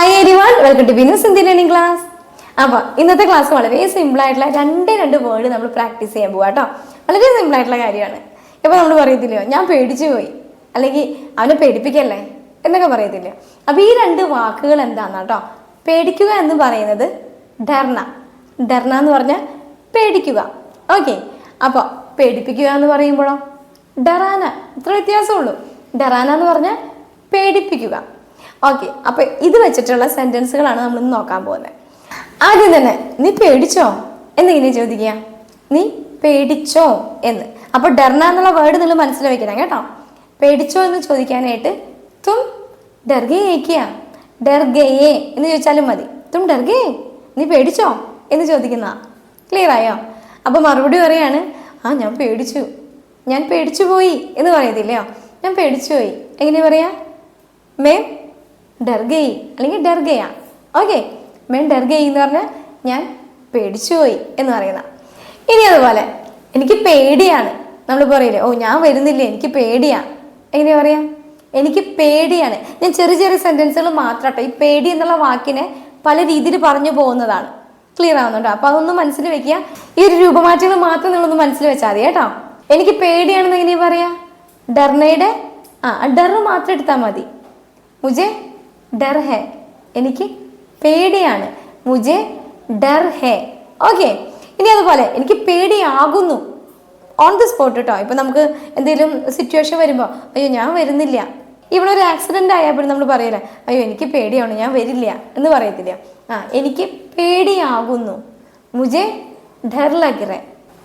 Hi one welcome to ബിനസ് Hindi learning class അപ്പോൾ ഇന്നത്തെ ക്ലാസ് വളരെ സിമ്പിൾ ആയിട്ടുള്ള രണ്ടേ രണ്ട് വേർഡ് നമ്മൾ പ്രാക്ടീസ് ചെയ്യാൻ പോവാ കേട്ടോ വളരെ സിമ്പിൾ ആയിട്ടുള്ള കാര്യമാണ്. ഇപ്പോൾ നമ്മൾ പറയത്തില്ലയോ? ഞാൻ പേടിച്ചു പോയി. അല്ലെങ്കിൽ അവനെ പേടിപ്പിക്കല്ലേ? എന്നൊക്കെ പറയത്തില്ല അപ്പോൾ ഈ രണ്ട് വാക്കുകൾ എന്താണെന്ന് കേട്ടോ പേടിക്കുക എന്ന് പറയുന്നത് ഡർണ ഡർണ എന്ന് പറഞ്ഞാൽ പേടിക്കുക. ഓക്കെ അപ്പോൾ പേടിപ്പിക്കുക എന്ന് പറയുമ്പോഴോ? ഡറാന ഇത്ര വ്യത്യാസമുള്ളൂ. ഡറാന എന്ന് പറഞ്ഞാൽ പേടിപ്പിക്കുക. ഓക്കെ അപ്പൊ ഇത് വെച്ചിട്ടുള്ള സെന്റൻസുകളാണ് നമ്മൾ ഇന്ന് നോക്കാൻ പോകുന്നത്. ആദ്യം തന്നെ നീ പേടിച്ചോ? എന്നിങ്ങനെ ചോദിക്കുക. നീ പേടിച്ചോ? എന്ന്. അപ്പൊ ഡർണ എന്നുള്ള വേർഡ് നിങ്ങൾ മനസ്സിൽ വെക്കണം കേട്ടോ. പേടിച്ചോ എന്ന് ചോദിക്കാനായിട്ട് തും ഡർഗേക്കിയ ഡർഗയെ എന്ന് ചോദിച്ചാലും മതി. തും ഡർഗേ നീ പേടിച്ചോ? എന്ന് ചോദിക്കുന്ന. ക്ലിയർ ആയോ? അപ്പൊ മറുപടി പറയാണ് ആ ഞാൻ പേടിച്ചു. ഞാൻ പേടിച്ചു പോയി എന്ന് പറയത്തില്ലയോ? ഞാൻ പേടിച്ചു പോയി. എങ്ങനെ പറയാ? മേം ഡർ ഗയി അല്ലെങ്കിൽ ഡർഗയ. ഓക്കെ മേൻ ഡർ ഗയി എന്ന് പറഞ്ഞാൽ ഞാൻ പേടിച്ചു പോയി എന്ന് പറയുന്ന. ഇനി അതുപോലെ എനിക്ക് പേടിയാണ്. നമ്മൾ പറയില്ലേ ഓ ഞാൻ വരുന്നില്ല എനിക്ക് പേടിയാ. എങ്ങനെയാ പറയാ? എനിക്ക് പേടിയാണ്. ഞാൻ ചെറിയ ചെറിയ സെന്റൻസുകൾ മാത്രം ഈ പേടി എന്നുള്ള വാക്കിനെ പല രീതിയിൽ പറഞ്ഞു പോകുന്നതാണ്. ക്ലിയർ ആവുന്നുണ്ടോ? അപ്പൊ അതൊന്ന് മനസ്സിൽ വെക്കുക. ഈ ഒരു രൂപമാറ്റങ്ങൾ മാത്രം നിങ്ങളൊന്ന് മനസ്സിൽ വെച്ചാൽ മതി കേട്ടോ. എനിക്ക് പേടിയാണെന്ന് എങ്ങനെയാ പറയാ? ഡർണയുടെ ആ ഡർ മാത്രം എടുത്താൽ മതി. മുജെ? ഡർ ഹെ. എനിക്ക് പേടിയാണ്. മുജെ ഡർ ഹെ. ഓക്കെ. ഇനി അതുപോലെ എനിക്ക് പേടിയാകുന്നു. ഓൺ ദി സ്പോട്ട് കേട്ടോ ഇപ്പം നമുക്ക് എന്തെങ്കിലും സിറ്റുവേഷൻ വരുമ്പോൾ അയ്യോ ഞാൻ വരുന്നില്ല. ഇവിടെ ഒരു ആക്സിഡന്റ് ആയപ്പോൾ നമ്മൾ പറയില്ല അയ്യോ എനിക്ക് പേടിയാണ് ഞാൻ വരില്ല. എന്ന് പറയത്തില്ല. ആ എനിക്ക് പേടിയാകുന്നു. മുജെ ഡർ ലഗറെ.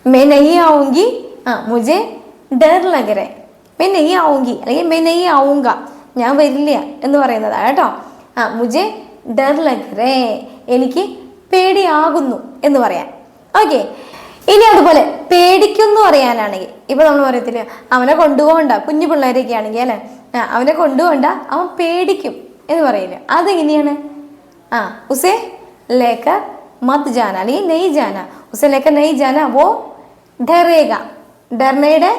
മേ നെയ് ആവുങ്കി ആ മുജെ ഡർ ലഗറെ. മേ നെയ് ആവുങ്കി അല്ലെങ്കിൽ മേ നെയ് ആവുങ്ക. ഞാൻ വരില്ല എന്ന് പറയുന്നതാണ് കേട്ടോ. ആ മുജെ ഡർ ലഗ് എനിക്ക് പേടിയാകുന്നു എന്ന് പറയാം. ഓക്കെ ഇനി അതുപോലെ പേടിക്കുന്നു പറയാനാണെങ്കിൽ ഇപ്പൊ നമ്മൾ പറയത്തില്ല അവനെ കൊണ്ടുപോകണ്ട കുഞ്ഞു പിള്ളേരൊക്കെ ആണെങ്കിൽ അല്ലെ? അവനെ കൊണ്ടുപോകണ്ട അവൻ പേടിക്കും എന്ന് പറയില്ല? അതെങ്ങനെയാണ്? ആ ഉസേ ലേക്ക മത് ജാന അല്ലെങ്കിൽ നെയ് ജാന. ഉസേ ലേക്ക നെയ് ജാന വോ ഡറേഗ ഡർണയുടെ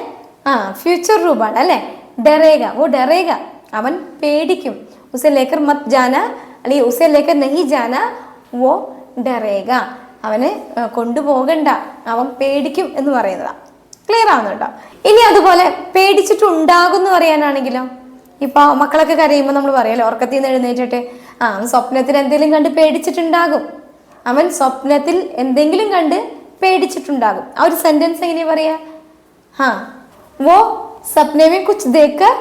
ആ ഫ്യൂച്ചർ രൂപമാണ് അല്ലേ? ഡെറേഗ ഓ ഡറേക അവൻ പേടിക്കും. ഉസേ ലേക്കർ മത് ജാന അല്ലെങ്കിൽ ഉസേ ലേക്കർ നെഹി ജാന വോ ഡറേക അവനെ കൊണ്ടുപോകണ്ട. അവൻ പേടിക്കും എന്ന് പറയുന്നതാ. ക്ലിയർ ആവുന്നുണ്ടോ ഇനി അതുപോലെ പേടിച്ചിട്ടുണ്ടാകും എന്ന് പറയാനാണെങ്കിലോ ഇപ്പൊ മക്കളൊക്കെ കരയുമ്പോൾ നമ്മൾ പറയല്ലോ ഉറക്കത്തിൽ നിന്ന് എഴുന്നേറ്റിട്ട് ആ അവൻ സ്വപ്നത്തിൽ എന്തെങ്കിലും കണ്ട് പേടിച്ചിട്ടുണ്ടാകും. അവൻ സ്വപ്നത്തിൽ എന്തെങ്കിലും കണ്ട് പേടിച്ചിട്ടുണ്ടാകും. ആ ഒരു സെന്റൻസ് എങ്ങനെയാ പറയാ? ഹാ വോ സപ്നെ മേ കുച്ച് ദേക്കർ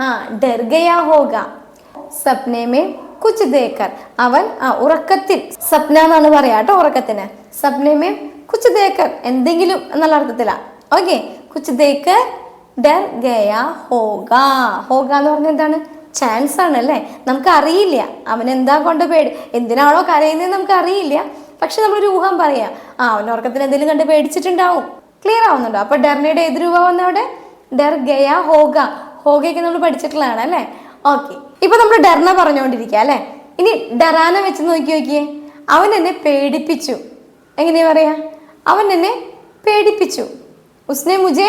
ഹാ ഡർ ഗയാ ഹോഗ കുച്ച് ദേക്കർ അവൻ ആ ഉറക്കത്തിൽ. സ്വപ്ന എന്നാണ് പറയാ കേട്ടോ ഉറക്കത്തിന്. സപ്നെ കുച്ച് ദേക്കർ എന്തെങ്കിലും എന്നുള്ള അർത്ഥത്തിലാ. ഓക്കെ കുച്ച് ദേക്കർ ഡർ ഗയാ ഹോഗ. ഹോഗ എന്ന് പറഞ്ഞ എന്താണ്? ചാൻസ് ആണ് അല്ലേ? നമുക്ക് അറിയില്ല അവൻ എന്താ കൊണ്ട് പേടി എന്തിനാണോ കരയുന്നത് നമുക്ക് അറിയില്ല പക്ഷെ നമ്മളൊരു ഊഹം പറയാം. ആ അവൻ ഉറക്കത്തിൽ എന്തെങ്കിലും കണ്ട് പേടിച്ചിട്ടുണ്ടാവും. ക്ലിയർ ആവുന്നുണ്ടോ? അപ്പൊ ഡെർനയുടെ ഏത് രൂപ വന്നവിടെ ഡെർ ഗയ ഹോഗ. ഹോഗയൊക്കെ നമ്മൾ പഠിച്ചിട്ടുള്ളതാണ് അല്ലേ? ഓക്കെ. ഇപ്പൊ നമ്മൾ ഡെർണ പറഞ്ഞുകൊണ്ടിരിക്കുക അല്ലേ? ഇനി ഡെറാന വെച്ച് നോക്കി നോക്കിയേ. അവൻ എന്നെ പേടിപ്പിച്ചു. എങ്ങനെയാ പറയാ? അവൻ എന്നെ പേടിപ്പിച്ചു. ഉസ്നെ മുജെ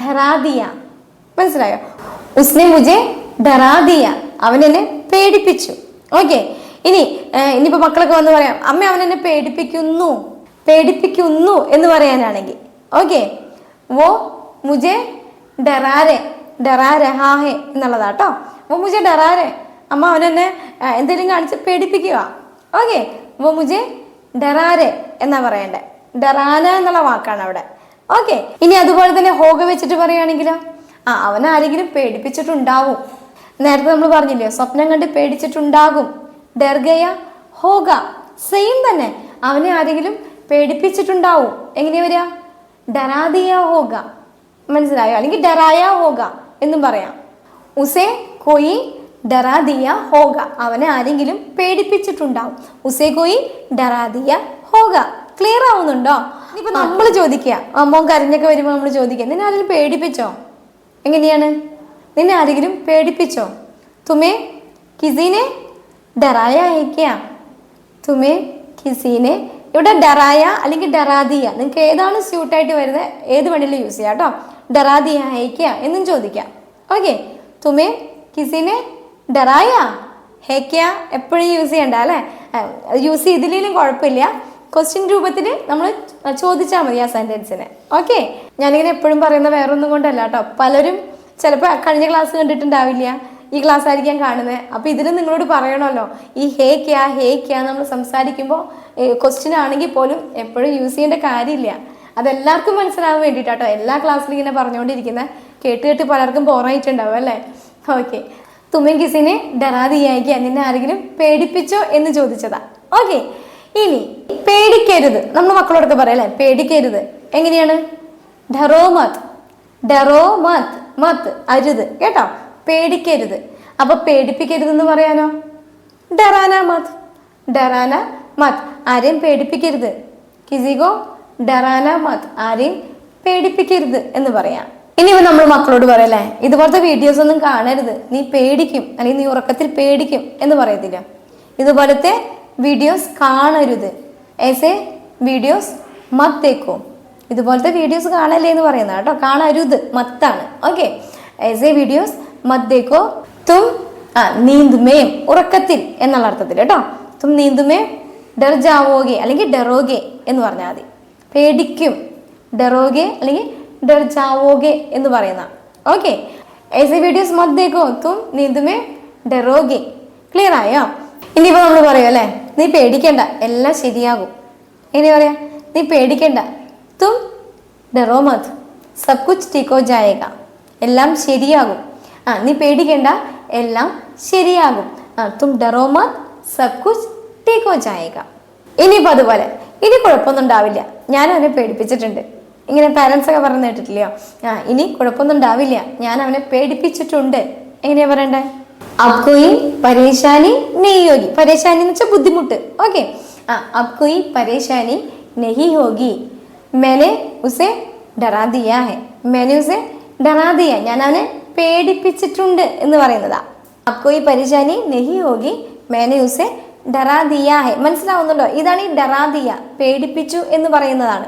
ഡറാദിയ മനസ്സിലായോ? ഉസ്നെ മുജെ ഡറാദിയ അവൻ എന്നെ പേടിപ്പിച്ചു. ഓക്കെ. ഇനി ഇനിയിപ്പോൾ ഇനിയിപ്പോ മക്കളൊക്കെ വന്ന് പറയാം അമ്മ അവൻ എന്നെ പേടിപ്പിക്കുന്നു. പേടിപ്പിക്കുന്നു എന്ന് പറയാനാണെങ്കിൽ ഓക്കെ. വോ മുജെ ഡറാരെ ഡറാ ഹാഹെ എന്നുള്ളതാട്ടോ വോ മുജെ ഡെറാരെ. അമ്മ അവനെന്നെ എന്തെങ്കിലും കാണിച്ച് പേടിപ്പിക്കുക. ഓക്കെ. മുജെ ഡറാരെ എന്നാ പറയണ്ടേ. ഡെറാന എന്നുള്ള വാക്കാണ് അവിടെ. ഓക്കെ. ഇനി അതുപോലെ തന്നെ ഹോഗ വെച്ചിട്ട് പറയുകയാണെങ്കിലോ? ആ അവനെ ആരെങ്കിലും പേടിപ്പിച്ചിട്ടുണ്ടാവും. നേരത്തെ നമ്മൾ പറഞ്ഞില്ലേ സ്വപ്നം കണ്ട് പേടിച്ചിട്ടുണ്ടാകും. ഡെർഗയ ഹോഗ സെയിം തന്നെ. അവനെ ആരെങ്കിലും പേടിപ്പിച്ചിട്ടുണ്ടാവും. എങ്ങനെയാ വരിക? ഡറാദിയ ഹോഗ. മനസ്സിലായോ? അല്ലെങ്കിൽ ഡറായ ഹോഗ എന്നും പറയാം. ഉസേ കൊയി ഡറാദിയ ഹോഗ. അവനെ ആരെങ്കിലും പേടിപ്പിച്ചിട്ടുണ്ടാവും. ഉസേ കൊയി ഡറാദിയ ഹോഗ. ക്ലിയർ ആവുന്നുണ്ടോ? ഇപ്പൊ നമ്മൾ ചോദിക്കുക. അമ്മ കരഞ്ഞൊക്കെ വരുമ്പോൾ നമ്മൾ ചോദിക്കുക. നിന്നെ ആരെങ്കിലും പേടിപ്പിച്ചോ? എങ്ങനെയാണ്? നിന്നെ ആരെങ്കിലും പേടിപ്പിച്ചോ? തുമേ കിസീനെ ഡറായ അയക്കുക തുമേ കിസീനെ ഇവിടെ ഡെറായ അല്ലെങ്കിൽ ഡെറാദിയ. നിങ്ങൾക്ക് ഏതാണ് സ്യൂട്ടായിട്ട് വരുന്നത്? ഏത് വേണമെങ്കിലും യൂസ് ചെയ്യാം കേട്ടോ? ഡെറാദിയ അയക്കുക എന്നും ചോദിക്കാം. ഓക്കെ തുമേ കിസിനെ ഡെറായ ഹേക്കിയ എപ്പോഴും യൂസ് ചെയ്യണ്ട അല്ലേ? യൂസ് ചെയ്തില്ലെങ്കിലും കുഴപ്പമില്ല. ക്വസ്റ്റ്യൻ രൂപത്തിൽ നമ്മൾ ചോദിച്ചാൽ മതി ആ സെന്റൻസിന് ഓക്കെ ഞാനിങ്ങനെ എപ്പോഴും പറയുന്ന വേറൊന്നും കൊണ്ടല്ല കേട്ടോ. പലരും ചിലപ്പോൾ കഴിഞ്ഞ ക്ലാസ് കണ്ടിട്ടുണ്ടാവില്ല. ഈ ക്ലാസ് ആയിരിക്കാം കാണുന്നത്. അപ്പോൾ ഇതിൽ നിങ്ങളോട് പറയണമല്ലോ. ഈ ഹേ ക്യാ ഹേ ക്യാ നമ്മൾ സംസാരിക്കുമ്പോൾ ക്വസ്റ്റ്യൻ ആണെങ്കിൽ പോലും എപ്പോഴും യൂസ് ചെയ്യേണ്ട കാര്യമില്ല. അതെല്ലാവർക്കും മനസ്സിലാവാൻ വേണ്ടിയിട്ടാട്ടോ. എല്ലാ ക്ലാസ്സിലും ഇങ്ങനെ പറഞ്ഞുകൊണ്ടിരിക്കുന്ന. കേട്ട് കേട്ട് പലർക്കും ബോറായിട്ടുണ്ടാവും അല്ലേ? ഓക്കെ തുമ്മൻ കിസിനെ ഡറാതിയായിക്കുക നിന്നെ ആരെങ്കിലും പേടിപ്പിച്ചോ എന്ന് ചോദിച്ചതാ. ഓക്കെ ഇനി പേടിക്കരുത്. നമ്മൾ മക്കളോടൊക്കെ പറയല്ലേ പേടിക്കരുത്. എങ്ങനെയാണ്? ഡറോ മത് ഡറോ മത്. മത് അരുത്. കേട്ടോ? പേടിക്കരുത്. അപ്പൊ പേടിപ്പിക്കരുത് എന്ന് പറയാനോ? ഡറാന മത്. ഡറാന മത്. ആരെയും പേടിപ്പിക്കരുത്. കിസിഗോ ഡറാന മത്. ആരെയും പേടിപ്പിക്കരുത് എന്ന് പറയാം. ഇനി നമ്മൾ മക്കളോട് പറയല്ലേ ഇതുപോലത്തെ വീഡിയോസ് ഒന്നും കാണരുത്. നീ പേടിക്കും. അല്ലെങ്കിൽ നീ ഉറക്കത്തിൽ പേടിക്കും. എന്ന് പറയത്തില്ല. ഇതുപോലത്തെ വീഡിയോസ് കാണരുത്. ഏസെ വീഡിയോസ് മത് തേക്കോ. ഇതുപോലത്തെ വീഡിയോസ് കാണല്ലേ എന്ന് പറയുന്നത് കേട്ടോ. കാണരുത്. മത്താണ്. ഓക്കെ എ വീഡിയോസ് മത്തേക്കോ തും നീന്തുമേം ഉറക്കത്തിൽ എന്നുള്ള അർത്ഥത്തിൽ കേട്ടോ. തും നീന്തുമേം ഡർ ജാവോകെ അല്ലെങ്കിൽ ഡെറോഗെ എന്ന് പറഞ്ഞാൽ മതി. പേടിക്കും. ഡെറോഗെ അല്ലെങ്കിൽ ജാവോഗെ എന്ന് പറയുന്ന. ഓക്കെ ഏസെ വീഡിയോസ് देखो तुम നീന്തുമേ ഡെറോഗെ. ക്ലിയർ ആയോ? ഇനിയിപ്പോൾ നമ്മൾ പറയും അല്ലേ? നീ പേടിക്കണ്ട. എല്ലാം ശരിയാകും. എങ്ങനെ പറയാ? നീ പേടിക്കണ്ട. തും ഡെറോ മത് സബ് കുച്ച് ടീക്കോ ജായേക എല്ലാം ശരിയാകും. ആ നീ പേടിക്കണ്ട. എല്ലാം ശരിയാകും. ആ തും ഡെറോ മത് സബ് കുച്ച് ടേക്ക് ടേക്കോ ചായക ഇനിയിപ്പോൾ അതുപോലെ ഇനി കുഴപ്പമൊന്നും ഉണ്ടാവില്ല. ഞാൻ അവനെ പേടിപ്പിച്ചിട്ടുണ്ട്. ഇങ്ങനെ പാരൻസ് ഒക്കെ പറഞ്ഞു കേട്ടിട്ടില്ലയോ? ആ ഇനി കുഴപ്പമൊന്നും ഉണ്ടാവില്ല. ഞാൻ അവനെ പേടിപ്പിച്ചിട്ടുണ്ട്. എങ്ങനെയാ പറയണ്ടേ? അബ്കോയി പരേശാനി നെയ്യോഗി. പരേശാനി എന്ന് വെച്ചാൽ ബുദ്ധിമുട്ട്. ഓക്കെ. ആ അബ്കോയി പരേശാനി നെഹി ഹോഗി മെനെ ഉസെ ഡറാ മെനെ ഉസെ ഡറാദിയാ ഞാൻ അവനെ പേടിപ്പിച്ചിട്ടുണ്ട് എന്ന് പറയുന്നതാ. അബ്കോയി പരേശാനി നെഹി ഹോഗി മെനെ ഉസെ उसे ഡറാ ദിയാ ഹെ. മനസ്സിലാവുന്നുണ്ടോ? ഇതാണ് ഈ ഡറാദിയ പേടിപ്പിച്ചു എന്ന് പറയുന്നതാണ്.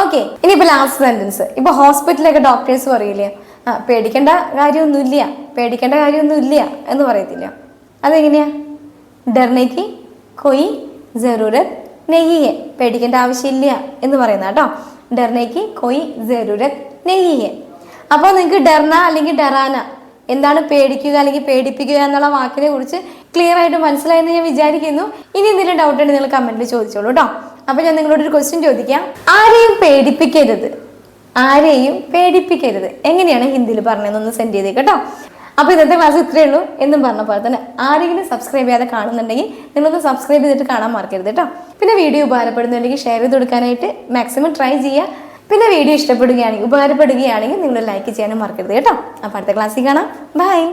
ഓക്കെ ഇനിയിപ്പോൾ ലാസ്റ്റ് സെന്റൻസ് ഇപ്പൊ ഹോസ്പിറ്റലിലൊക്കെ ഡോക്ടേഴ്സ് പറയില്ലേ? ആ പേടിക്കേണ്ട കാര്യമൊന്നുമില്ല. പേടിക്കേണ്ട കാര്യമൊന്നുമില്ല എന്ന് പറയത്തില്ല. അതെങ്ങനെയാ? ഡർനേക്ക് കൊയ് ജറൂരത് നെയ്യെ. പേടിക്കേണ്ട ആവശ്യമില്ല എന്ന് പറയുന്ന കേട്ടോ ഡർനേക്ക് കൊയ് ജറൂരത് നെയ്യെ. അപ്പോൾ നിങ്ങൾക്ക് ഡർന അല്ലെങ്കിൽ ഡറാന എന്താണ് പേടിക്കുക അല്ലെങ്കിൽ പേടിപ്പിക്കുക എന്നുള്ള വാക്കിനെ കുറിച്ച് ക്ലിയർ ആയിട്ട് മനസ്സിലായെന്ന് ഞാൻ വിചാരിക്കുന്നു. ഇനി എന്തെങ്കിലും ഡൗട്ട് ഉണ്ടെങ്കിൽ നിങ്ങൾ കമന്റിൽ ചോദിച്ചോളൂ കേട്ടോ അപ്പൊ ഞാൻ നിങ്ങളോട് ഒരു ക്വസ്റ്റ്യൻ ചോദിക്കാം. ആരെയും പേടിപ്പിക്കരുത്. ആരെയും പേടിപ്പിക്കരുത്. എങ്ങനെയാണ് ഹിന്ദിയിൽ പറഞ്ഞതെന്നൊന്ന് സെൻഡ് ചെയ്തേ കേട്ടോ അപ്പൊ ഇന്നത്തെ ക്ലാസ് ഇത്രയേ ഉള്ളൂ. എന്നും പറഞ്ഞ പോലെ തന്നെ ആരെങ്കിലും സബ്സ്ക്രൈബ് ചെയ്യാതെ കാണുന്നുണ്ടെങ്കിൽ നിങ്ങളൊന്ന് സബ്സ്ക്രൈബ് ചെയ്തിട്ട് കാണാൻ മറക്കരുത് കേട്ടോ പിന്നെ വീഡിയോ ഉപകാരപ്പെടുന്നുണ്ടെങ്കിൽ ഷെയർ ചെയ്ത് കൊടുക്കാനായിട്ട് മാക്സിമം ട്രൈ ചെയ്യുക. പിന്നെ വീഡിയോ ഇഷ്ടപ്പെടുകയാണെങ്കിൽ ഉപകാരപ്പെടുകയാണെങ്കിൽ നിങ്ങൾ ലൈക്ക് ചെയ്യാനും മറക്കരുത് കേട്ടോ. അപ്പോൾ അടുത്ത ക്ലാസ്സിൽ കാണാം. ബൈ